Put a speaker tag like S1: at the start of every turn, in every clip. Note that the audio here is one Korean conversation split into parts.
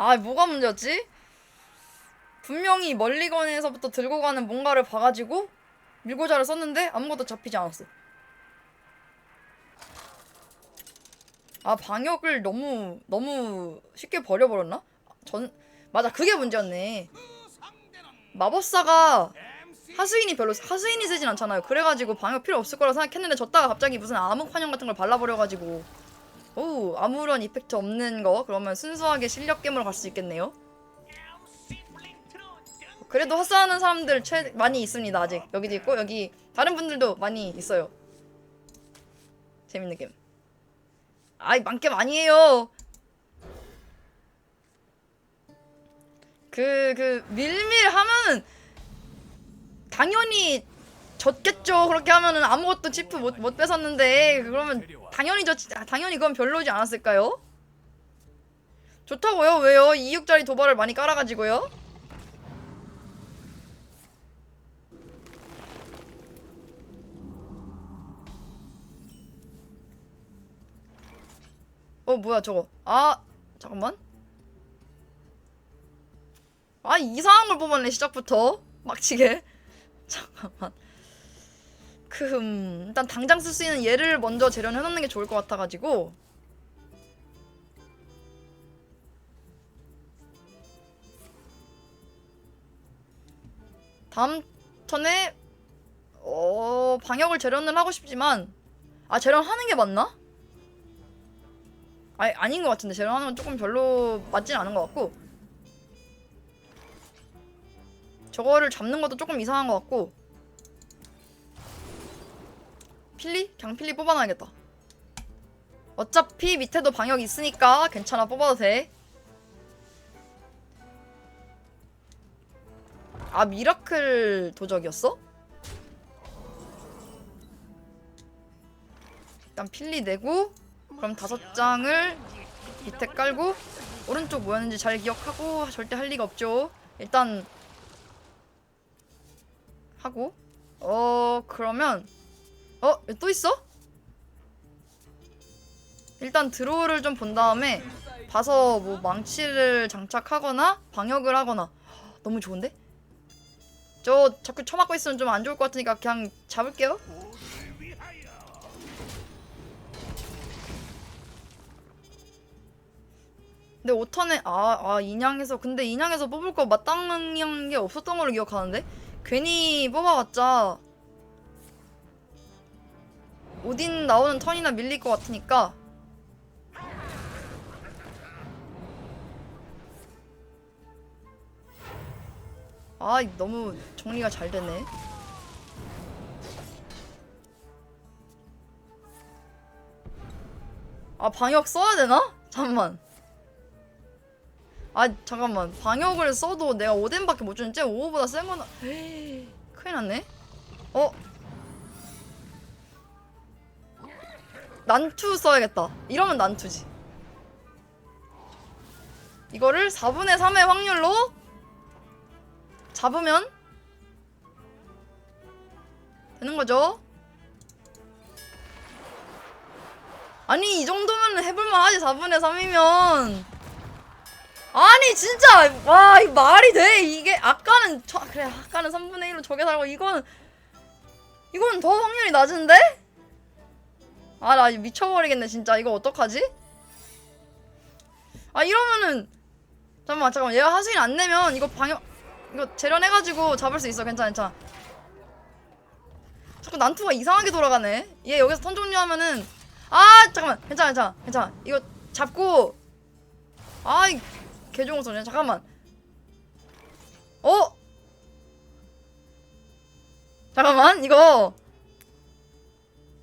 S1: 아 뭐가 문제였지? 분명히 멀리건에서부터 들고 가는 뭔가를 봐가지고 밀고자를 썼는데 아무것도 잡히지 않았어. 아 방역을 너무 너무 쉽게 버려버렸나? 전 맞아 그게 문제였네. 마법사가 하수인이 별로 하수인이 세진 않잖아요. 그래가지고 방역 필요 없을 거라 생각했는데 졌다가 갑자기 무슨 암흑 환영 같은 걸 발라버려가지고 오 아무런 이펙트 없는 거 그러면 순수하게 실력 게임으로 갈 수 있겠네요. 그래도 헛사하는 사람들 최 많이 있습니다 아직 여기도 있고 여기 다른 분들도 많이 있어요. 재밌는 게임. 아이 만겜 아니에요. 그 그 밀밀 하면은 당연히 졌겠죠. 그렇게 하면은 아무것도 치프 못, 못 뺏었는데 그러면 당연히 졌 아, 당연히 그건 별로지 않았을까요? 좋다고요? 왜요? 2육짜리 도발을 많이 깔아가지고요? 어 뭐야 저거 아 잠깐만 아 이상한 걸 뽑았네 시작부터 막치게 잠깐만 그 음, 일단 당장 쓸 수 있는 얘를 먼저 재련해 놓는 게 좋을 것 같아가지고. 다음 턴에 어 방역을 재련을 하고 싶지만 아 재련하는 게 맞나? 아니 아닌 것 같은데. 재련하는 건 조금 별로 맞진 않은 것 같고. 저거를 잡는 것도 조금 이상한 것 같고 필리? 그냥 필리 뽑아놔야겠다 어차피 밑에도 방역 있으니까 괜찮아 뽑아도 돼 아, 미라클 도적이었어? 일단 필리 내고 그럼 다섯 장을 밑에 깔고 오른쪽 뭐였는지 잘 기억하고 절대 할 리가 없죠. 일단 하고 어 그러면 어 또 있어? 일단 드로우를 좀 본 다음에 봐서 뭐 망치를 장착하거나 방역을 하거나 너무 좋은데? 저 자꾸 쳐맞고 있으면 좀 안 좋을 것 같으니까 그냥 잡을게요. 근데 5턴에 아, 아 인양에서 근데 인양에서 뽑을 거 마땅한 게 없었던 걸로 기억하는데 괜히 뽑아봤자 오딘 나오는 턴이나 밀릴 것 같으니까. 아 너무 정리가 잘 되네. 아 방역 써야 되나? 잠만. 아 잠깐만. 방역을 써도 내가 5덴밖에 못 주는 쟤 5보다 센 거나 에이, 큰일 났네. 어? 난투 써야겠다. 이러면 난투지. 이거를 4분의 3의 확률로 잡으면 되는 거죠? 아니 이 정도면 해볼만 하지 4분의 3이면. 아니 진짜! 와 이 말이 돼! 이게 아까는 저 그래 아까는 3분의 1로 저게 살고 이건 이건 더 확률이 낮은데? 아 나 미쳐버리겠네 진짜. 이거 어떡하지? 아 이러면은 잠깐만 잠깐만. 얘가 하수인 안 내면 이거 방역 이거 재련해가지고 잡을 수 있어. 괜찮아 괜찮아. 자꾸 난투가 이상하게 돌아가네. 얘 여기서 턴 종료하면은 아 잠깐만. 괜찮아 괜찮아 괜찮아. 이거 잡고 아이 개종호 소년 잠깐만. 어? 잠깐만 이거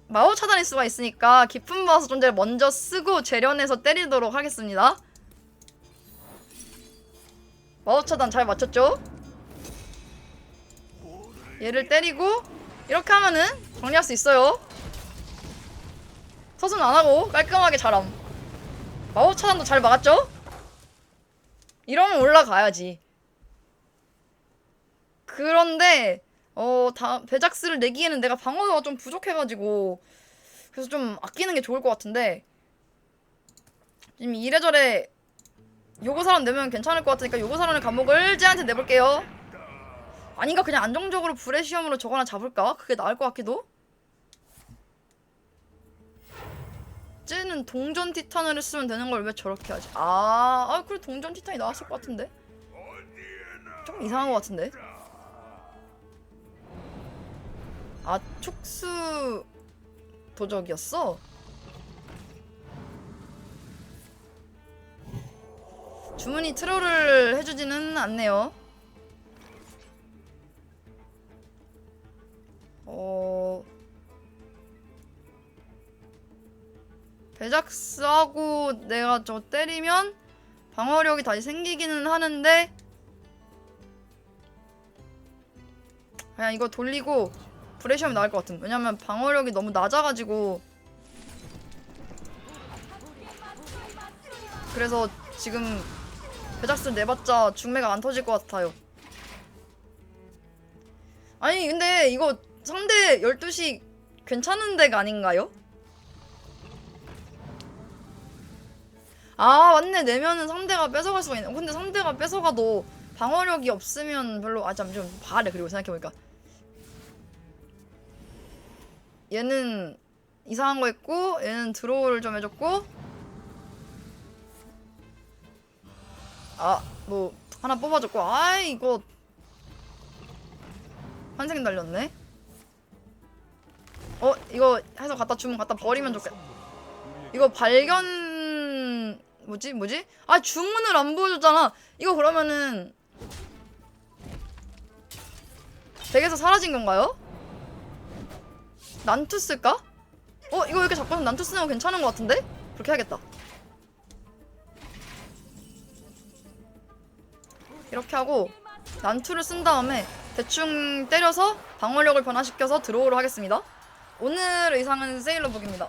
S1: 마법 차단일 수가 있으니까 깊은 바서 존재를 먼저 쓰고 재련해서 때리도록 하겠습니다 마법 차단 잘 맞췄죠? 얘를 때리고 이렇게 하면은 정리할 수 있어요 서순 안 하고 깔끔하게 잘함 마법 차단도 잘 막았죠? 이러면 올라가야지. 그런데 어, 다 베작스를 내기에는 내가 방어가 좀 부족해가지고 그래서 좀 아끼는 게 좋을 것 같은데 지금 이래저래 요거 사람 내면 괜찮을 것 같으니까 요거 사람의 감옥을 쟤한테 내볼게요. 아닌가 그냥 안정적으로 불의 시험으로 저거 하나 잡을까? 그게 나을 것 같기도. 쟤는 동전 티탄을 쓰면 되는 걸 왜 저렇게 하지? 아, 아 그래 동전 티탄이 나왔을 것 같은데. 좀 이상한 것 같은데. 아 촉수 도적이었어? 주문이 트롤을 해주지는 않네요. 어... 배작스하고 내가 저 때리면 방어력이 다시 생기기는 하는데 그냥 이거 돌리고 브레시엄이 나을 것 같음. 왜냐면 방어력이 너무 낮아가지고 그래서 지금 배작스 내봤자 중매가 안 터질 것 같아요. 아니 근데 이거 상대 12시 괜찮은 데가 아닌가요? 아 맞네 내면은 상대가 뺏어갈 수가 있네 근데 상대가 뺏어가도 방어력이 없으면 별로 아 잠시만 봐래 그리고 생각해보니까 얘는 이상한 거 했고 얘는 드로우를 좀 해줬고. 아 뭐 하나 뽑아줬고. 아 이거. 환생 달렸네. 어 이거 해서 갖다 주면 갖다 버리면 좋겠. 이거 발견 뭐지 뭐지? 아 주문을 안 보여줬잖아. 이거 그러면은 덱에서 사라진 건가요? 난투 쓸까? 어 이거 이렇게 잡고서 난투 쓰는 거 괜찮은 것 같은데? 그렇게 해야겠다. 이렇게 하고 난투를 쓴 다음에 대충 때려서 방어력을 변화시켜서 드로우를 하겠습니다. 오늘 의상은 세일러복입니다.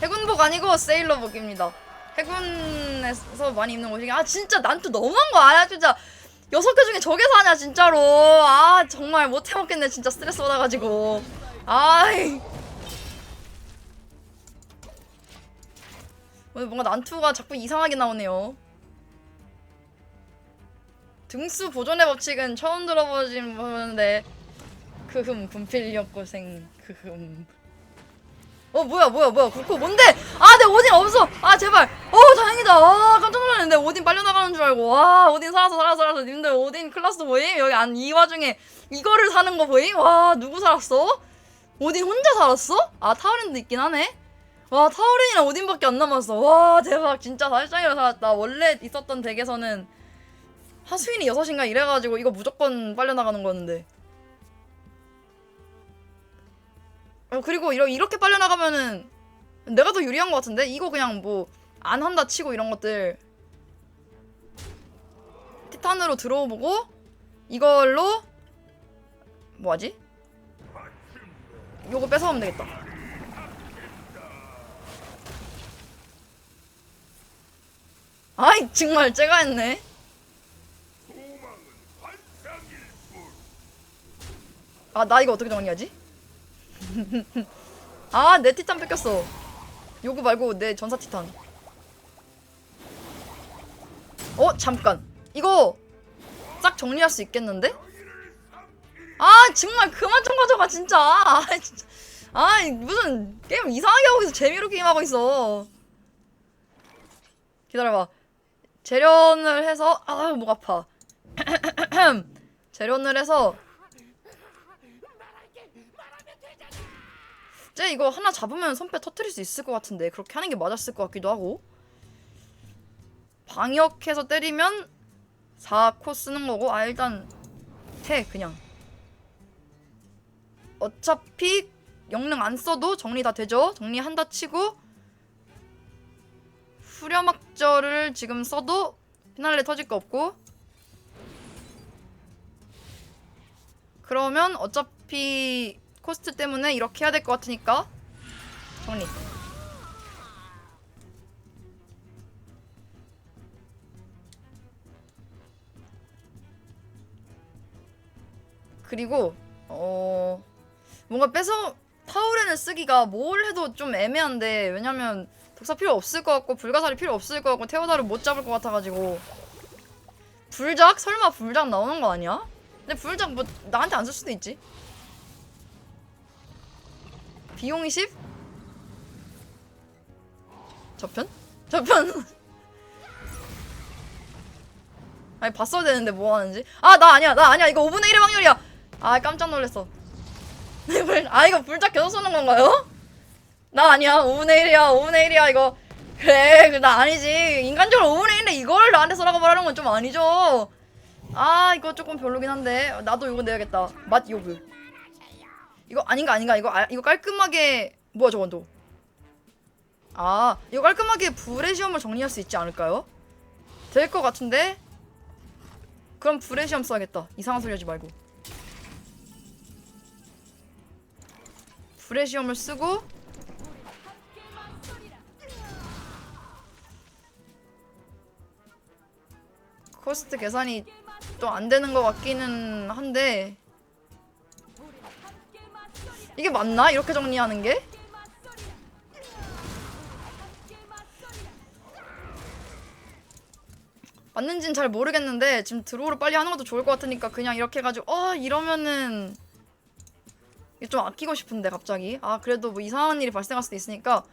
S1: 해군복 아니고 세일러복입니다. 해군에서 많이 입는 옷이긴 아 진짜 난투 너무한 거 아니야 진짜. 여섯 개 중에 저게 사냐 진짜로. 아 정말 못 해먹겠네 진짜 스트레스 받아가지고 아이. 오늘 뭔가 난투가 자꾸 이상하게 나오네요. 등수 보존의 법칙은 처음 들어보진 보는데 크흠 군필력 고생 크흠. 어 뭐야 뭐야 뭐야 국호 뭔데? 아 내 오딘 없어! 아 제발! 어 다행이다! 아 깜짝 놀랐는데 오딘 빨려 나가는 줄 알고. 와 오딘 살았어 살았어 살았어 님들 오딘 클라스 보임? 여기 안 이 와중에 이거를 사는 거 보임? 와 누구 살았어 오딘 혼자 살았어? 아 타우린도 있긴 하네. 와 타우린이랑 오딘밖에 안 남았어. 와 대박. 진짜 살짝이라 살았다. 원래 있었던 덱에서는 하수인이 여섯인가 이래가지고 이거 무조건 빨려 나가는 거였는데. 어 그리고 이러, 이렇게 빨려 나가면은 내가 더 유리한 것 같은데? 이거 그냥 뭐 안 한다 치고 이런 것들. 티탄으로 들어보고 이걸로 뭐하지? 요거 뺏어오면 되겠다. 아이 정말 째가 했네. 아 나 이거 어떻게 정리하지? 아 내 티탄 뺏겼어. 요거 말고 내 전사 티탄. 어 잠깐. 이거 싹 정리할 수 있겠는데? 아 정말 그만 좀 가져가 진짜. 아아 무슨 게임 이상하게 하고 있어. 재미로 게임하고 있어. 기다려봐. 재련을 해서 아목 아파. 재련을 해서. 쟤 이거 하나 잡으면 손빼 터트릴 수 있을 것 같은데 그렇게 하는 게 맞았을 것 같기도 하고. 방역해서 때리면 4코 쓰는 거고 아 일단 해 그냥 어차피 영능 안 써도 정리 다 되죠 정리한다 치고 후렴학절을 지금 써도 피날레 터질 거 없고 그러면 어차피 코스트 때문에 이렇게 해야 될 것 같으니까 정리. 그리고 어 뭔가 뺏어 타우렌을 쓰기가 뭘 해도 좀 애매한데 왜냐면 독사 필요 없을 것 같고 불가사리 필요 없을 것 같고 테오다를 못 잡을 것 같아가지고 불작? 설마 불작 나오는 거 아니야? 근데 불작 뭐 나한테 안 쓸 수도 있지 비용이 10? 저편? 저편? 아니 봤어야 되는데 뭐 하는지 아 나 아니야 나 아니야 이거 5분의 1의 확률이야 아 깜짝 놀랐어 아 이거 불작 계속 쏘는 건가요? 나 아니야. 5분의 1이야. 5분의 1이야 이거. 그래 나 아니지. 인간적으로 5분의 1인데 이걸 나한테 쏘라고 말하는 건 좀 아니죠. 아 이거 조금 별로긴 한데. 나도 이거 내야겠다. 맛 요브 이거 아닌가 아닌가? 이거 아, 이거 깔끔하게 뭐야 저건 또 아 이거 깔끔하게 불의 시험을 정리할 수 있지 않을까요? 될 것 같은데? 그럼 불의 시험 써야겠다. 이상한 소리 하지 말고 시험을 쓰고 코스트 계산이 또 안 되는 것 같기는 한데 이게 맞나? 이렇게 정리하는 게? 맞는지는 잘 모르겠는데 지금 드로우를 빨리 하는 것도 좋을 것 같으니까 그냥 이렇게 해가지고 어 이러면은 좀 아끼고 싶은데 갑자기. 아 그래도 뭐 이상한 일이 발생할 수도 있으니까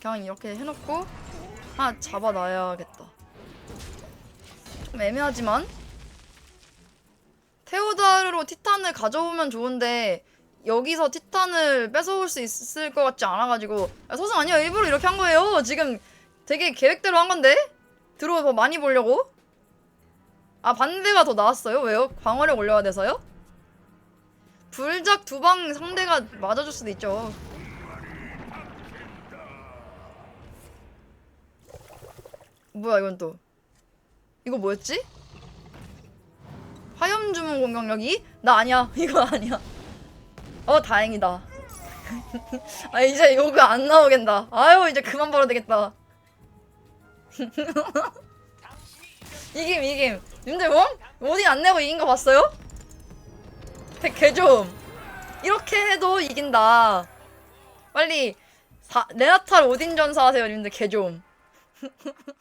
S1: 그냥 이렇게 해놓고 하나 잡아놔야겠다. 좀 애매하지만. 테오다르로 티탄을 가져오면 좋은데 여기서 티탄을 뺏어올 수 있을 것 같지 않아가지고. 아, 서슴 아니야? 일부러 이렇게 한 거예요? 지금 되게 계획대로 한 건데? 들어 더 많이 보려고? 아 반대가 더 나았어요? 왜요? 광어력 올려야 돼서요 불작 두 방 상대가 맞아줄 수도 있죠 뭐야 이건 또 이거 뭐였지? 화염 주문 공격력이? 나 아니야 이거 아니야 어 다행이다 아 이제 요거 안 나오겠다 아유 이제 그만 벌어야 되겠다 이김 이김 님들 뭐? 오딘 안 내고 이긴 거 봤어요? 개좀 이렇게 해도 이긴다. 빨리 사, 레나탈 오딘 전사 하세요 님들. 개좀